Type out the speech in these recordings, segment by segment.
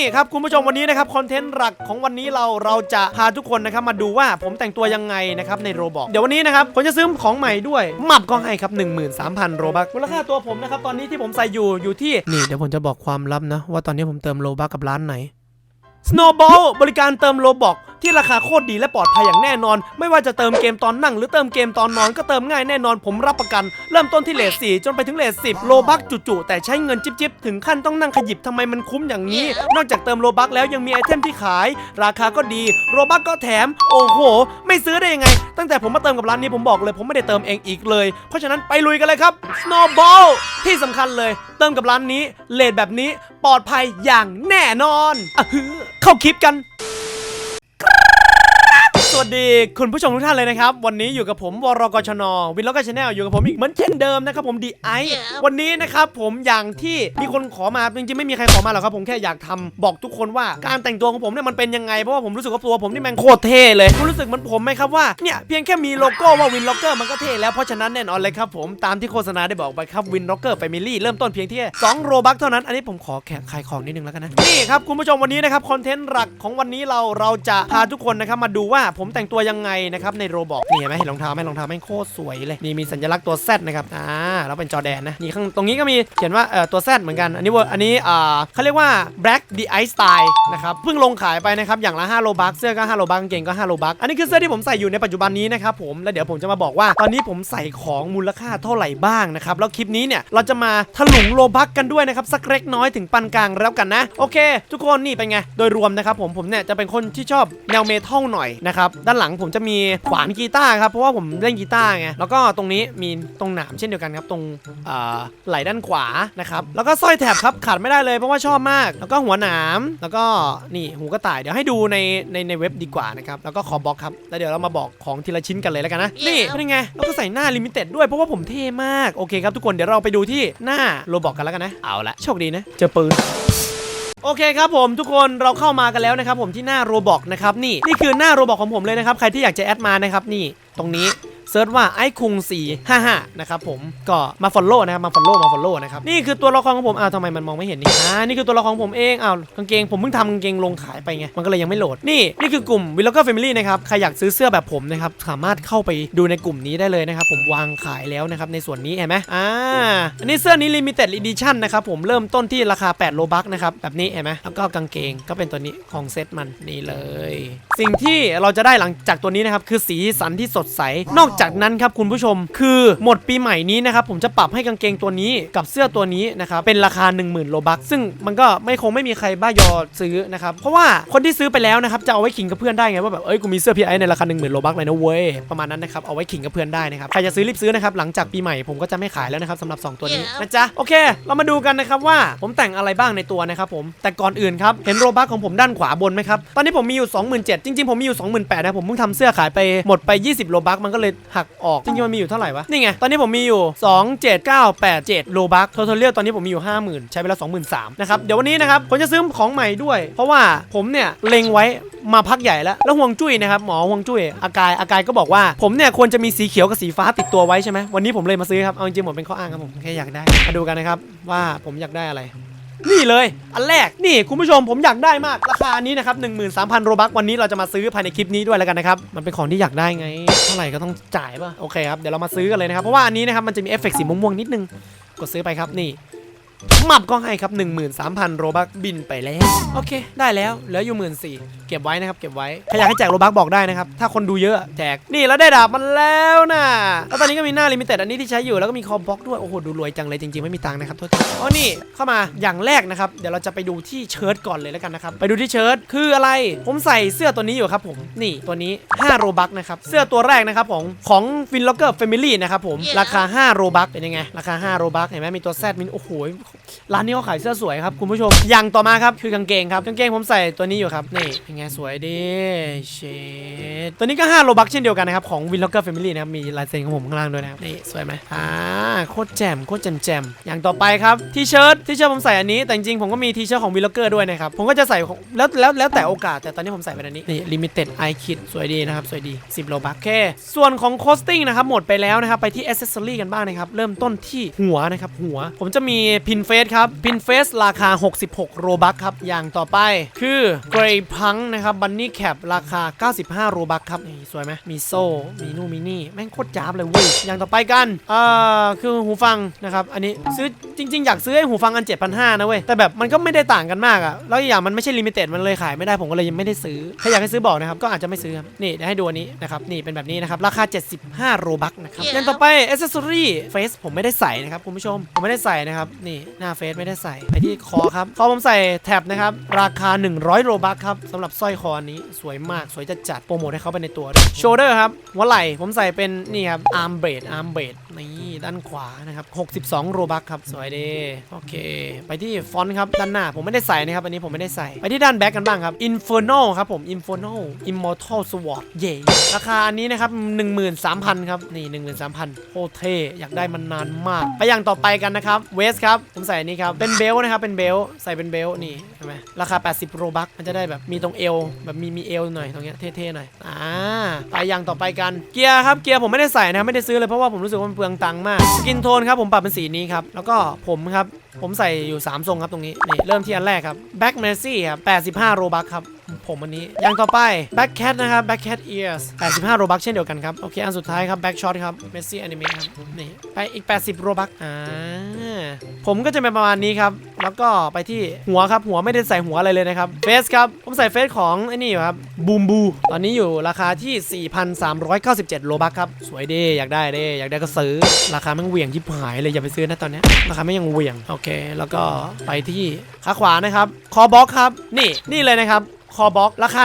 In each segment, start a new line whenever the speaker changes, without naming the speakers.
นี่ครับคุณผู้ชมวันนี้นะครับคอนเทนต์หลักของวันนี้เราเราจะพาทุกคนนะครับมาดูว่าผมแต่งตัวยังไงนะครับในโรบอกเดี๋ยววันนี้นะครับผมจะซื้อของใหม่ด้วยหมับก็ให้ครับ 13,000 โรบักมูลค่าตัวผมนะครับตอนนี้ที่ผมใส่อยู่อยู่ที่นี่เดี๋ยวผมจะบอกความลับนะ ว่าตอนนี้ผมเติมโรบักกับร้านไหน Snowball บริการเติมโลบอก ที่ราคาโคตรดีและปลอดภัยอย่างแน่นอน ไม่ว่าจะเติมเกมตอนนั่ง หรือเติมเกมตอนนอนก็เติมง่ายแน่นอนผมรับประกัน เริ่มต้นที่เลทสี่จนไปถึงเลทสิบโลบักจุๆแต่ใช้เงินจิบๆถึงขั้นต้องนั่งขยิบทำไมมันคุ้มอย่างนี้ นอกจากเติมโลบักแล้วยังมีไอเทมที่ขาย ราคาก็ดีโลบักก็แถม โอ้โห ไม่ซื้อได้ยังไง ตั้งแต่ผมมาเติมกับร้านนี้ผมบอกเลยผมไม่ได้เติมเองอีกเลย เพราะฉะนั้นไปลุยกันเลยครับ Snowball ที่สำคัญเลย เติมกับร้านนี้เลทแบบนี้ปลอดภัยอย่างแน่นอนอะฮือเข้าคลิปกัน สวัสดีคุณผู้ชมทุกท่านเลยนะครับ วันนี้อยู่กับผมวรกชนวินล็อกชาแนลอยู่กับผมอีกเหมือนเช่นเดิมนะครับผมดีไอวันนี้นะครับผมอย่างที่มีคนขอมาจริงๆไม่มีใครขอมาหรอกครับผมแค่อยากทำบอกทุกคนว่าการแต่งตัวของผมเนี่ยมันเป็นยังไงเพราะว่าผมรู้สึกว่าตัวผมนี่แม่งโคตรเท่เลยคุณรู้สึกเหมันผมไหมครับว่าเนี่ยเพียงแค่มีโลโก้ว่าวินล็อกเกอร์มันก็เท่แล้วเพราะฉะนั้นแน่นอนเลยครับผมตามที่โฆษณาได้บอกไปครับวินล็อกเกอร์แฟมิลี่เริ่มต้นเพียงที่2โรบัคเท่านั้นอันนี้ผมขอแขกขายของนิดนึงแล้วกันนะนี่ครับคุณผู้ชมวันนี้นะครับคอนเทนต์หลักของวันนี้เราเราจะพาทุกคนนะครับมาดูว่าผมแต่งตัวยังไงนะครับในโรบอกนี่เห็นไหมเห็นรองเท้าไหมรองเท้าแม่งโคตรสวยเลยนี่มีสัญลักษณ์ตัว Z นะครับอ่าแล้วเป็นจอแดนนะนี่ข้างตรงนี้ก็มีเขียนว่าเอ่อตัว Z เหมือนกันอันนี้วอร์อันนี้อ่าเขาเรียกว่า Black the Ice Style นะครับเพิ่งลงขายไปนะครับอย่างละ5โลบัคเสื้อก็5โลบัคกางเกงก็5โลบัคอันนี้คือเสื้อที่ผมใส่อยู่ในปัจจุบันนี้นะครับผมแล้วเดี๋ยวผมจะมาบอกว่าตอนนี้ผมใส่ของมูลค่าเท่าไหร่บ้างนะครับแล้วคลิปนี้เนี่ยเราจะมาถลุงโลบัคกันด้วยนะครับสักเล็กน้อยถึงปานกลางแล้วกันนะ โอเค ทุกคนนี่เป็นไงโดยรวมนะครับผมผมเนี่ยจะเป็นคนที่ชอบแนวเมทัลหน่อยนะครับด้านหลังผมจะมีขวานกีตาร์ครับ เพราะว่าผมเล่นกีตาร์ไง แล้วก็ตรงนี้มีตรงหนามเช่นเดียวกันครับ ตรงอ่าไหล่ด้านขวานะครับ แล้วก็สร้อยแถบครับขาดไม่ได้เลยเพราะว่าชอบมาก แล้วก็หัวหนาม แล้วก็นี่หูกระต่าย เดี๋ยวให้ดูในในในเว็บดีกว่านะครับ แล้วก็ขอบล็อกครับ แล้วเดี๋ยวเรามาบอกของทีละชิ้นกันเลยแล้วกันนะ นี่เป็นไงเราก็ใส่หน้าลิมิเต็ดด้วยเพราะว่าผมเท่มาก โอเคครับทุกคน เดี๋ยวเราไปดูที่หน้าโรบอกกันแล้วกันนะ เอาละโชคดีนะ เจอปืน โอเคครับผมทุกคนเราเข้ามากันแล้วนะครับผมที่หน้าโรบอกนะครับนี่นี่คือหน้าโรบอกของผมเลยนะครับใครที่อยากจะแอดมานะครับนี่ตรงนี้ เซิร์ชว่าไอ้คุง455นะครับผมก็มาฟอลโล่นะครับมาฟอลโล่มาฟอลโล่นะครับนี่คือตัวละครของผมอ้าวทำไมมันมองไม่เห็นนี่อ่านี่คือตัวละครของผมเองอ้าวกางเกงผมเพิ่งทำกางเกงลงขายไปไงมันก็เลยยังไม่โหลดนี่นี่คือกลุ่มวิลล็อกเกอร์แฟมิลี่นะครับใครอยากซื้อเสื้อแบบผมนะครับสามารถเข้าไปดูในกลุ่มนี้ได้เลยนะครับผมวางขายแล้วนะครับในส่วนนี้เห็นไหมอ่าอันนี้เสื้อนี้ limited edition นะครับผมเริ่มต้นที่ราคา 8 โลบัคนะครับแบบนี้เห็นไหมแล้วก็กางเกงก็เป็นตัวนี้ของเซตมันนี่เลย สิ่งที่เราจะได้หลังจากตัวนี้นะครับคือสีสันที่สดใสนอกจากนั้นครับคุณผู้ชม คือหมดปีใหม่นี้นะครับผมจะปรับให้กางเกงตัวนี้กับเสื้อตัวนี้นะครับเป็นราคา 10,000โลบัคซึ่งมันก็ไม่คงไม่มีใครบ้ายอซื้อนะครับเพราะว่าคนที่ซื้อไปแล้วนะครับจะเอาไว้ขิงกับเพื่อนได้ไงว่าแบบเอ้ยกูมีเสื้อพีไอในราคา 10,000โลบัคเลยนะเว้ยประมาณนั้นนะครับเอาไว้ขิงกับเพื่อนได้นะครับใครจะซื้อรีบซื้อนะครับหลังจากปีใหม่ผมก็จะไม่ขายแล้วนะครับสำหรับสองตัวนี้นะจ๊ะโอเค เรามาดูกันนะครับว่าผมแต่งอะไรบ้างในตัวนะครับผมแต่ก่อนอื่นครับเห็นโรบัคของผมด้านขวาบนไหมครับตอนนี้ผมมีอยู่ 27,000จริงๆผมมีอยู่ 28,000นะผมเพิ่งทำเสื้อขายไปหมดไป 20โลบัคมันก็เลยหักออก จริงๆมันมีอยู่เท่าไหร่วะ นี่ไง ตอนนี้ผมมีอยู่ 27987โลบัคท o ท a l เรียตอนนี้ผมมีอยู่ 50,000 ใช้ไปแล้ว23,000นะครับ เดี๋ยววันนี้นะครับ ผมจะซื้อของใหม่ด้วย เพราะว่าผมเนี่ยเล็งไว้มาพักใหญ่แล้ว แล้วห่วงจุ้ยนะครับ หมอห่วงจุ้ย อากายอากายก็บอกว่า ผมเนี่ยควรจะมีสีเขียวกับสีฟ้าติดตัวไว้ใช่ไหมวันนี้ผมเลยมาซื้อครับ เอาจริงๆผมเป็นข้ออ้างครับผมแค่อยากได้มาดูกันนะครับว่าผมอยากได้อะไร นี่เลย อันแรกนี่คุณผู้ชมผมอยากได้มาก ราคานี้นะครับ13,000 โรบักวันนี้เราจะมาซื้อภายในคลิปนี้ด้วยแล้วกันนะครับ มันเป็นของที่อยากได้ไง เท่าไหร่ก็ต้องจ่ายป่ะ โอเคครับ เดี๋ยวเรามาซื้อกันเลยนะครับ เพราะว่าอันนี้นะครับมันจะมีเอฟเฟกต์สีม่วงๆนิดนึง กดซื้อไปครับนี่ มับก็ให้ครับ 13,000 โรบัคบินไปแล้ว โอเค ได้แล้วเหลืออยู่หมื่นสี่เก็บไว้นะครับ เก็บไว้ใครอยากให้แจกโรบัคบอกได้นะครับ ถ้าคนดูเยอะแจก นี่แล้วได้ดาบมันแล้วนะแล้วตอนนี้ก็มีหน้าลิมิเต็ดอันนี้ที่ใช้อยู่แล้วก็มีคอมบ็อกด้วย โอ้โห ดูรวยจังเลยจริงๆ ไม่มีตังค์นะครับโทษทีอ๋อนี่เข้ามาอย่างแรกนะครับ เดี๋ยวเราจะไปดูที่เชิ้ตก่อนเลยแล้วกันนะครับไปดูที่เชิ้ตคืออะไรผมใส่เสื้อตัวนี้อยู่ครับผมนี่ตัวนี้5โรบัคนะครับเสื้อตัวแรกนะครับของของฟินล็อกเกอร์แฟมิลี่นะครับผมราคา5โรบัคเป็นยังไงราคา5โรบัคเห็นไหมมีตัวแซดมินโอ้โหร้านนี้เขาขายเสื้อสวยครับคุณผู้ชม อย่างต่อมาครับคือกางเกงครับกางเกงผมใส่ตัวนี้อยู่ครับนี่เป็นไงสวยดีเชดตัวนี้ก็5โลบัคเช่นเดียวกันนะครับของวินล็อกเกอร์แฟมิลี่นะครับมีลายเซ็นของผมข้างล่างด้วยนะครับนี่สวยไหมอ่าโคตรแจ่มโคตรแจ่มแจ่มอย่างต่อไปครับทีเชิ้ตทีเชิ้ตผมใส่อันนี้แต่จริงๆผมก็มีทีเชิ้ตของวินล็อกเกอร์ด้วยนะครับผมก็จะใส่แล้วแล้วแล้วแต่โอกาสแต่ตอนนี้ผมใส่เป็นอันนี้นี่ลิมิเต็ดไอคิดสวยดีนะครับสวยดี 10โลบัคโอเคส่วนของโคสติ้งนะครับหมดไปแล้วนะครับไปที่อ c c e s s o r y กันบ้างนะครับเริ่มต้นที่หัวนะครับหัว ผมจะมีพินนเฟสครับพินเฟสราคา 66 โรบัคครับ อย่างต่อไปคือเกรย์พังนะครับบันนี่แคปราคา 95 โรบัคครับนี่สวยไหมมีโซ่ มีนู่นมีนี่ แม่งโคตรจ้าบเลยเว้ยอย่างต่อไปกันอ่าคือหูฟังนะครับ อันนี้ซื้อจริง ๆ อยากซื้อไอ้หูฟังอัน 7,500 นะเว้ย แต่แบบมันก็ไม่ได้ต่างกันมากอะแล้วอีกอย่างมันไม่ใช่ลิมิเต็ดมันเลยขายไม่ได้ผมก็เลยยังไม่ได้ซื้อ ถ้าอยากให้ซื้อบอกนะครับก็อาจจะไม่ซื้อครับนี่เดี๋ยวให้ดูอันนี้นะครับนี่เป็นแบบนี้นะครับราคา 75 โรบัคนะครับอย่างต่อไปอ c เซสซอรี่เฟสผมไม่ได้ใส่นะครับคุณผู้ชมผมไม่ได้ใส่นะครับนี่หน้าเฟซไม่ได้ใส่ไปที่คอครับคอผมใส่แท็บนะครับราคา 100 โรบัคครับสำหรับสร้อยคออันนี้สวยมากสวยจัดจัดโปรโมทให้เขาไปในตัวโชเดอร์ครับหัวไหล่ผมใส่เป็นนี่ครับอาร์มเบรดอาร์มเบรดนี่ ด้านขวานะครับ 62 โรบัคครับ สวยดี โอเค ไปที่ฟอนต์ครับ ด้านหน้า ผมไม่ได้ใส่นะครับ อันนี้ผมไม่ได้ใส่ ไปที่ด้านแบ็กกันบ้างครับ Inferno ครับผม Inferno Immortal Sword เย่ราคาอันนี้นะครับ 13,000 ครับ นี่ 13,000โคตรเท่ อยากได้มันนานมาก ไปอย่างต่อไปกันนะครับ เวสครับ ผมใส่อันนี้ครับ เป็นเบลต์นะครับ เป็นเบลต์ใส่เป็นเบลต์นี่ใช่ไหมราคา 80 โรบัคมันจะได้แบบมีตรงเอว แบบมีมีเอวหน่อย ตรงเนี้ยเท่ๆหน่อย อ่า ไปอย่างต่อไปกัน เกียร์ครับ เกียร์ผมไม่ได้ใส่นะไม่ได้ซื้อเลยเพราะว่าผมรู้สึกว่ามันเปลืองตังค์มากสกินโทนครับผมปรับเป็นสีนี้ครับ แล้วก็ผมครับ ผมใส่อยู่ 3 ทรงครับตรงนี้ นี่ เริ่มที่อันแรกครับ Back Mercy ครับ85 โรบัคครับ ผมอันนี้ อย่างต่อไป Back Cat นะครับ Back Cat Ears 85 โรบัคเช่นเดียวกันครับ โอเค อันสุดท้ายครับ Back Shot ครับ Mercy Anime ครับ นี่ ไปอีก 80 โรบัคอ่า ผมก็จะเป็นประมาณนี้ครับ แล้วก็ไปที่หัวครับหัวไม่ได้ใส่หัวอะไรเลยนะครับเฟสครับผมใส่เฟสของไอ้นี่อยู่ครับบูมบูตอนนี้อยู่ราคาที่ 4,397 โลบัคครับ สวยดีอยากได้ดีอยากได้ก็ซื้อ ราคามันเหวี่ยงชิบหายเลยอย่าไปซื้อนะตอนนี้ราคาไม่ยังเหวี่ยงโอเค แล้วก็ไปที่ขาขวานะครับคอบล็อกครับ นี่นี่เลยนะครับ คอบล็อกราคา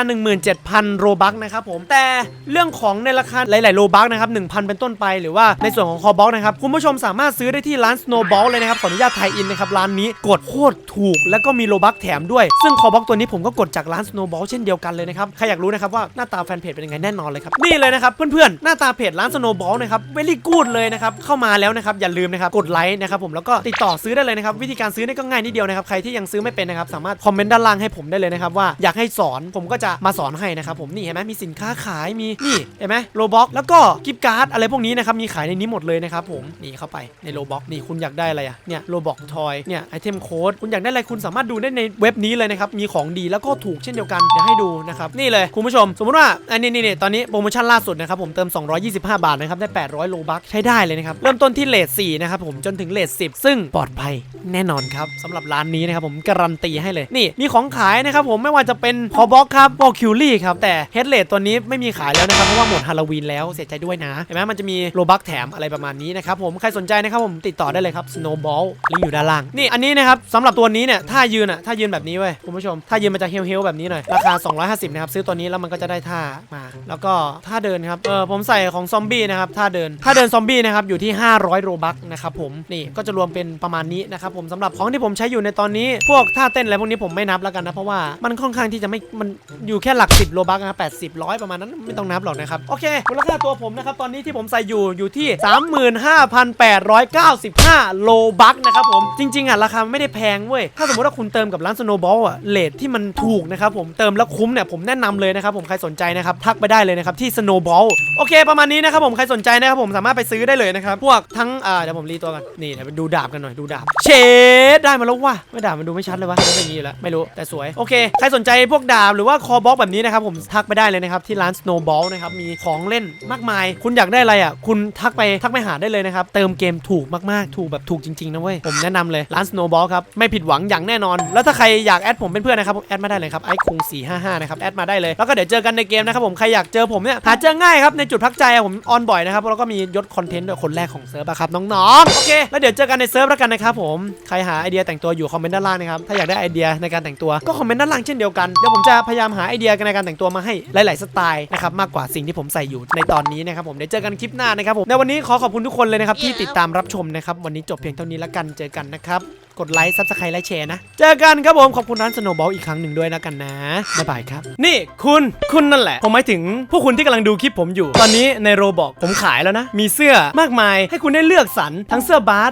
17,000 โรบัคนะครับผม แต่เรื่องของในราคาหลาย ๆ โรบัคนะครับ 1,000 เป็นต้นไปหรือว่าในส่วนของคอบล็อกนะครับ คุณผู้ชมสามารถซื้อได้ที่ร้าน Snowball เลยนะครับ ขออนุญาตไทยอินนะครับ ร้านนี้กดโคตรถูก แล้วก็มีโรบัคแถมด้วย ซึ่งคอบล็อกตัวนี้ผมก็กดจากร้าน Snowball เช่นเดียวกันเลยนะครับ ใครอยากรู้นะครับว่าหน้าตาแฟนเพจเป็นยังไงแน่นอนเลยครับ นี่เลยนะครับเพื่อน ๆ หน้าตาเพจร้าน Snowball นะครับ very good เลยนะครับ เข้ามาแล้วนะครับอย่าลืมนะครับกดไลค์นะครับผมแล้วก็ติดต่อซื้อได้เลยนะครับวิธีการซื้อนี่ก็ง่ายนิดเดียวนะครับใครที่ยังซื้อไม่เป็นนะครับสามารถคอมเมนต์ด้านล่างให้ผมได้เลยนะครับว่าอยากให้สอน ผมก็จะมาสอนให้นะครับผมนี่เห็นไหมมีสินค้าขายมีนี่เห็นไหมโลบ็อกแล้วก็กิฟต์การ์ดอะไรพวกนี้นะครับมีขายในนี้หมดเลยนะครับผมนี่เข้าไปในโลบ็อกนี่คุณอยากได้อะไรอะเนี่ยโลบ็อกทอยเนี่ยไอเทมโค้ดคุณอยากได้อะไรคุณสามารถดูได้ในเว็บนี้เลยนะครับมีของดีแล้วก็ถูกเช่นเดียวกันเดี๋ยวให้ดูนะครับนี่เลยคุณผู้ชม สมมติว่าอันนี้นี่นี่ตอนนี้โปรโมชั่นล่าสุดนะครับผมเติม 225 บาทนะครับได้ 800 โลบัคใช้ได้เลยนะครับเริ่มต้นที่เลท4นะครับผมจนถึงเลท10 ซึ่งปลอดภัยแน่นอนครับสำหรับร้านนี้นะครับผมการันตีให้เลยนี่มีของขายนะครับผมไม่ว่าจะเป็นพอบล็อกครับวอลคิวลี่ครับ แต่เฮดเลทตัวนี้ไม่มีขายแล้วนะครับเพราะว่าหมดฮาโลวีนแล้วเสียใจด้วยนะเห็นไหมมันจะมีโลบัคแถมอะไรประมาณนี้นะครับผมใครสนใจนะครับผมติดต่อได้เลยครับ Snowball ลิงอยู่ด้านล่างนี่อันนี้นะครับสำหรับตัวนี้เนี่ยถ้ายืนอะถ้ายืนแบบนี้เว้ยคุณผู้ชมถ้ายืนมันจะเฮลเฮลแบบนี้หน่อยราคา 250นะครับซื้อตัวนี้แล้วมันก็จะได้ท่ามา แล้วก็ท่าเดินครับเออผมใส่ของซอมบี้นะครับท่าเดินท่าเดินซอมบี้นะครับอยู่ที่ 500โรบัคนะครับผมนี่ก็จะรวมเป็นประมาณนี้นะครับผมสำหรับของที่ผมใช้อยู่ในตอนนี้ พวกท่าเต้นอะไรพวกนี้ผมไม่นับแล้วกันนะเพราะว่ามันค่อนข้างที่จะไม่มันอยู่แค่หลัก10โรบัคนะ80ร้อยประมาณนั้นไม่ต้องนับหรอกนะครับ โอเคมูลค่าตัวผมนะครับ ตอนนี้ที่ผมใส่อยู่อยู่ที่ 35,895 โลบัคนะครับผมจริง ๆ อะ ราคาไม่ได้แพงเว้ย ถ้าสมมติว่าคุณเติมกับร้าน Snowball อะเลทที่มันถูกนะครับผมเติมแล้วคุ้มเนี่ยผมแนะนำเลยนะครับผมใครสนใจนะครับทักไปได้เลยนะครับที่ Snowball โอเค ประมาณนี้นะครับผมใครสนใจนะครับผมสามารถไปซื้อได้เลยนะครับพวกทั้งอ่าเดี๋ยวผมรีตัวกันนี่เดี๋ยวดูดาบกันหน่อยดูดาบเชดได้มาแล้วว่ะไม่ดาบมันดูไม่ชัดเลยวะเป็นอย่างนี้อยู่แล้วไม่รู้แต่สวยโอเคใครสนใจพวกดาบหรือว่าคอบล็อกแบบนี้นะครับผมทักไปได้เลยนะครับที่ร้าน Snowball นะครับมีของเล่นมากมาย คุณอยากได้อะไรอะคุณทักไปทักไปหาได้เลยนะครับเติมเกมถูกมากๆ ถูกแบบถูกจริงๆนะเว้ยผมแนะนำเลยร้าน Snowball ครับไม่ผิดหวังอย่างแน่นอน แล้วถ้าใครอยากแอดผมเป็นเพื่อนนะครับแอดมาได้เลยครับไอคุง455นะครับแอดมาได้เลยแล้วก็เดี๋ยวเจอกันในเกมนะครับผมใครอยากเจอผมเนี่ยหาเจอง่ายครับในจุดพักใจผมออนบ่อยนะครับแล้วก็มียศคอนเทนต์ด้วยคนแรกของเซิร์ฟครับน้องๆโอเคแล้วเดี๋ยวเจอกันในเซิร์ฟแล้วกันนะครับผมใครหาไอเดียแต่งตัวอยู่คอมเมนต์ด้านล่างนะครับถ้าอยากได้ไอเดียในการแต่งตัวก็คอมเมนต์ด้านล่างเช่นเดียวกันเดี๋ยวผมจะพยายามหาไอเดียในการแต่งตัวมาให้หลาย ๆ สไตล์นะครับมากกว่าสิ่งที่ผมใส่อยู่ในตอนนี้นะครับผมเดี๋ยวเจอกันคลิปหน้านะครับผมในวันนี้ขอขอบคุณทุกคนเลยนะครับที่ติดตามรับชมนะครับวันนี้จบเพียงเท่านี้แล้วกันเจอกันนะครับกดไลค์ซับสไครต์และแชร์นะ เจอกันครับผมขอบคุณร้านสโนบอลอีกครั้งหนึ่งด้วยนะกันนะ บ๊ายบายครับ นี่คุณคุณนั่นแหละ ผมหมายถึงพวกคุณที่กำลังดูคลิปผมอยู่ ตอนนี้ในโรบอกผมขายแล้วนะ มีเสื้อมากมายให้คุณได้เลือกสรรทั้งเสื้อบาส